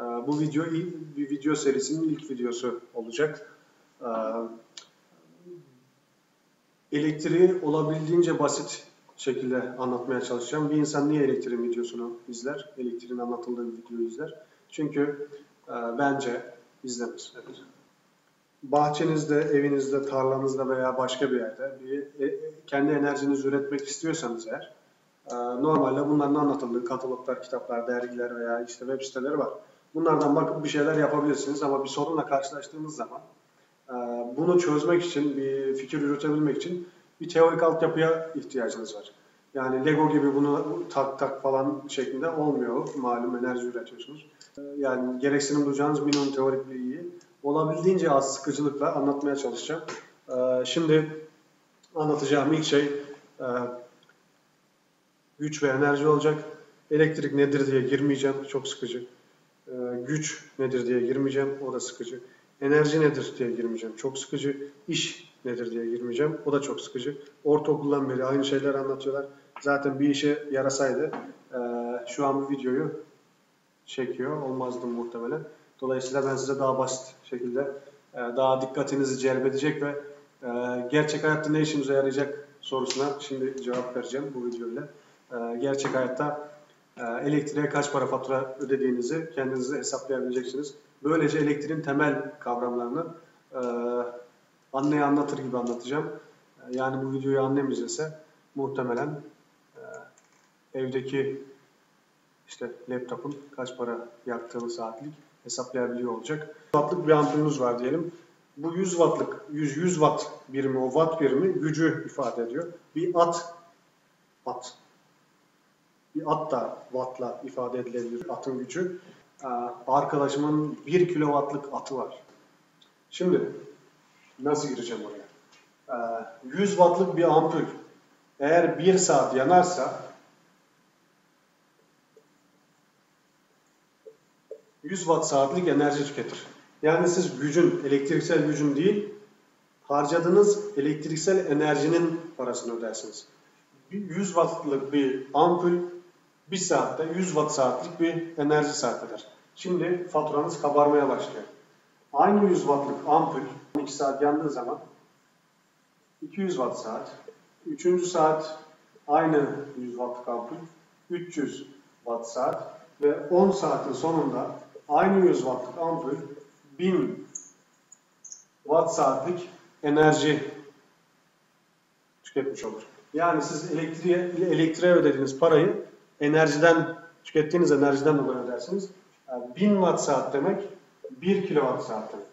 Ee, bu video bir video serisinin ilk videosu olacak. Ee, elektriği olabildiğince basit şekilde anlatmaya çalışacağım. Bir insan niye elektriğin videosunu izler? Elektriğin anlatıldığı bir videoyu izler. Çünkü e, bence izlemez. Evet. Bahçenizde, evinizde, tarlanızda veya başka bir yerde bir, e, kendi enerjinizi üretmek istiyorsanız eğer e, normalde bunların anlatıldığı kataloglar, kitaplar, dergiler veya işte web siteleri var. Bunlardan bakıp bir şeyler yapabilirsiniz ama bir sorunla karşılaştığınız zaman e, bunu çözmek için, bir fikir üretebilmek için bir teorik altyapıya ihtiyacınız var. Yani Lego gibi bunu tak tak falan şeklinde olmuyor. Malum enerji üretiyorsunuz. E, yani gereksinim duyacağınız minimum teorik bilgiyi olabildiğince az sıkıcılıkla anlatmaya çalışacağım. E, şimdi anlatacağım ilk şey güç ve enerji olacak. Elektrik nedir diye girmeyeceğim. Çok sıkıcı. Ee, güç nedir diye girmeyeceğim. O da sıkıcı. Enerji nedir diye girmeyeceğim. Çok sıkıcı. İş nedir diye girmeyeceğim. O da çok sıkıcı. Ortaokuldan beri aynı şeyler anlatıyorlar. Zaten bir işe yarasaydı e, şu an bu videoyu çekiyor olmazdım muhtemelen. Dolayısıyla ben size daha basit şekilde e, daha dikkatinizi celbedecek ve gerçek hayatta ne işimize yarayacak sorusuna şimdi cevap vereceğim bu videoyla. Gerçek hayatta ee, elektriğe kaç para fatura ödediğinizi kendinize hesaplayabileceksiniz. Böylece elektriğin temel kavramlarını e, anneye anlatır gibi anlatacağım. E, yani bu videoyu annem izlese muhtemelen e, evdeki işte laptopun kaç para yaktığını saatlik hesaplayabiliyor olacak. 100 wattlık bir ampulünüz var diyelim. Bu 100 wattlık 100 100 watt birimi o watt birimi gücü ifade ediyor. Bir at at bir at da wattla ifade edilebilir atın gücü. Ee, arkadaşımın 1 kilowattlık atı var. Şimdi nasıl gireceğim oraya? 100 ee, wattlık bir ampul eğer 1 saat yanarsa 100 watt saatlik enerji tüketir. Yani siz gücün, elektriksel gücün değil, harcadığınız elektriksel enerjinin parasını ödersiniz. 100 wattlık bir ampul 1 saatte 100 watt saatlik bir enerji sarf. Şimdi faturanız kabarmaya başlıyor. Aynı 100 wattlık ampul 12 saat yandığı zaman 200 watt saat. Üçüncü saat aynı 100 wattlık ampul 300 watt saat ve 10 saatin sonunda aynı 100 wattlık ampul 1000 watt saatlik enerji tüketmiş olur. Yani siz elektriğe, elektriğe ödediğiniz parayı enerjiden, tükettiğiniz enerjiden dolayı ödersiniz. Yani 1000 watt saat demek 1 kilowatt saat demek.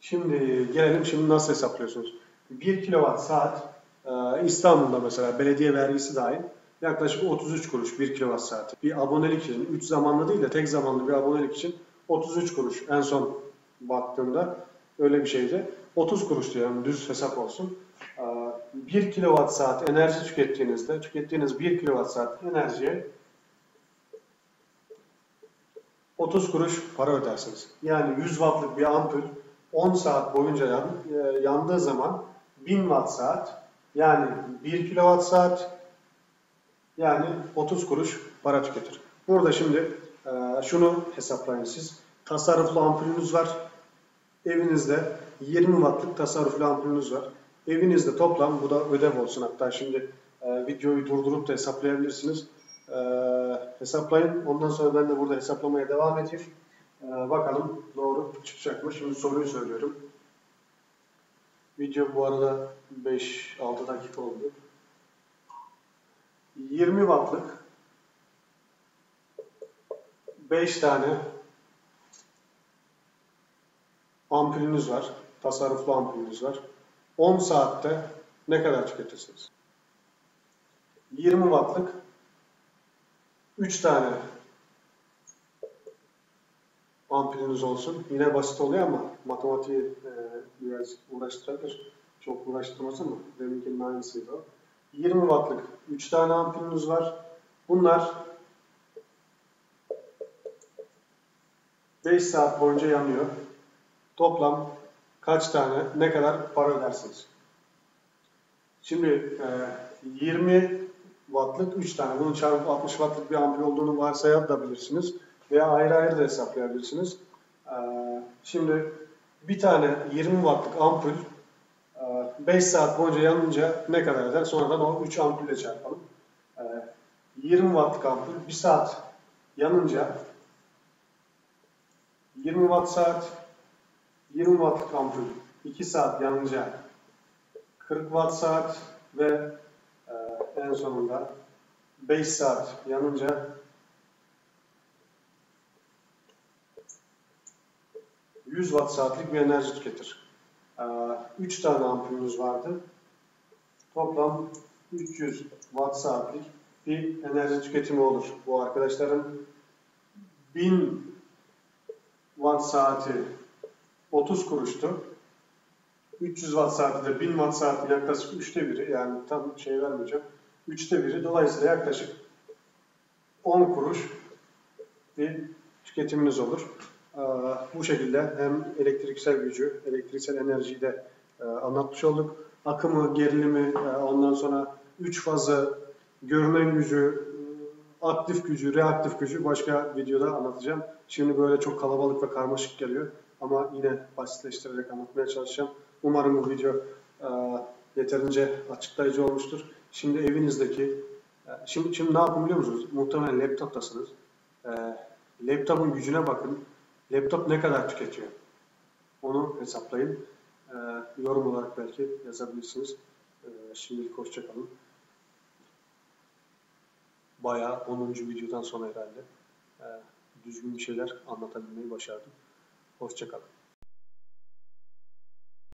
Şimdi gelelim şimdi nasıl hesaplıyorsunuz? 1 kilowatt saat e, İstanbul'da mesela belediye vergisi dahil yaklaşık 33 kuruş 1 kilowatt saati. Bir abonelik için 3 zamanlı değil de tek zamanlı bir abonelik için 33 kuruş en son baktığımda öyle bir şeydi. 30 kuruş diyorum düz hesap olsun. 1 kilowatt saat enerji tükettiğinizde tükettiğiniz 1 kilowatt saat enerjiye 30 kuruş para ödersiniz. Yani 100 wattlık bir ampul 10 saat boyunca yan, e, yandığı zaman 1000 watt saat yani 1 kilowatt saat yani 30 kuruş para tüketir. Burada şimdi e, şunu hesaplayın siz. Tasarruflu ampulünüz var. Evinizde 20 wattlık tasarruflu ampulünüz var. Evinizde toplam, bu da ödev olsun hatta şimdi e, videoyu durdurup da hesaplayabilirsiniz. E, hesaplayın. Ondan sonra ben de burada hesaplamaya devam edeyim. E, bakalım doğru çıkacak mı? Şimdi soruyu söylüyorum. Video bu arada 5-6 dakika oldu. 20 wattlık 5 tane ampulünüz var. Tasarruflu ampulünüz var. 10 saatte ne kadar tüketirsiniz? 20 wattlık 3 tane ampulünüz olsun. Yine basit oluyor ama matematiği e, biraz uğraştırabilir. Çok uğraştırmaz ama deminkinin aynısıydı o. 20 wattlık 3 tane ampulünüz var. Bunlar 5 saat boyunca yanıyor. Toplam kaç tane, ne kadar para ödersiniz? Şimdi e, 20 wattlık 3 tane. Bunun çarpı 60 wattlık bir ampul olduğunu varsayabilirsiniz. veya ayrı ayrı da hesaplayabilirsiniz. Ee, Şimdi bir tane 20 wattlık ampul e, 5 saat boyunca yanınca ne kadar eder? Sonradan o 3 ampulle çarpalım. Ee, 20 wattlık ampul 1 saat yanınca 20 watt saat 20 wattlık ampul 2 saat yanınca 40 watt saat ve e, en sonunda 5 saat yanınca 100 watt saatlik bir enerji tüketir. 3 tane ampulümüz vardı. Toplam 300 watt saatlik bir enerji tüketimi olur. Bu arkadaşların 1000 watt saati 30 kuruştu. 300 watt saati de 1000 watt saati yaklaşık üçte biri yani tam şey vermeyeceğim. Üçte biri dolayısıyla yaklaşık 10 kuruş bir tüketiminiz olur. Ee, Bu şekilde hem elektriksel gücü, elektriksel enerjiyi de e, anlatmış olduk. Akımı, gerilimi, e, ondan sonra üç fazı, görünen gücü, aktif gücü, reaktif gücü başka videoda anlatacağım. Şimdi böyle çok kalabalık ve karmaşık geliyor ama yine basitleştirerek anlatmaya çalışacağım. Umarım bu video e, yeterince açıklayıcı olmuştur. Şimdi evinizdeki, e, şimdi, şimdi ne yapın biliyor musunuz? Muhtemelen laptoptasınız. E, laptopun gücüne bakın. Laptop ne kadar tüketiyor? Onu hesaplayın. Ee, yorum olarak belki yazabilirsiniz. Ee, şimdilik hoşçakalın. Bayağı 10. videodan sonra herhalde ee, düzgün bir şeyler anlatabilmeyi başardım. Hoşçakalın.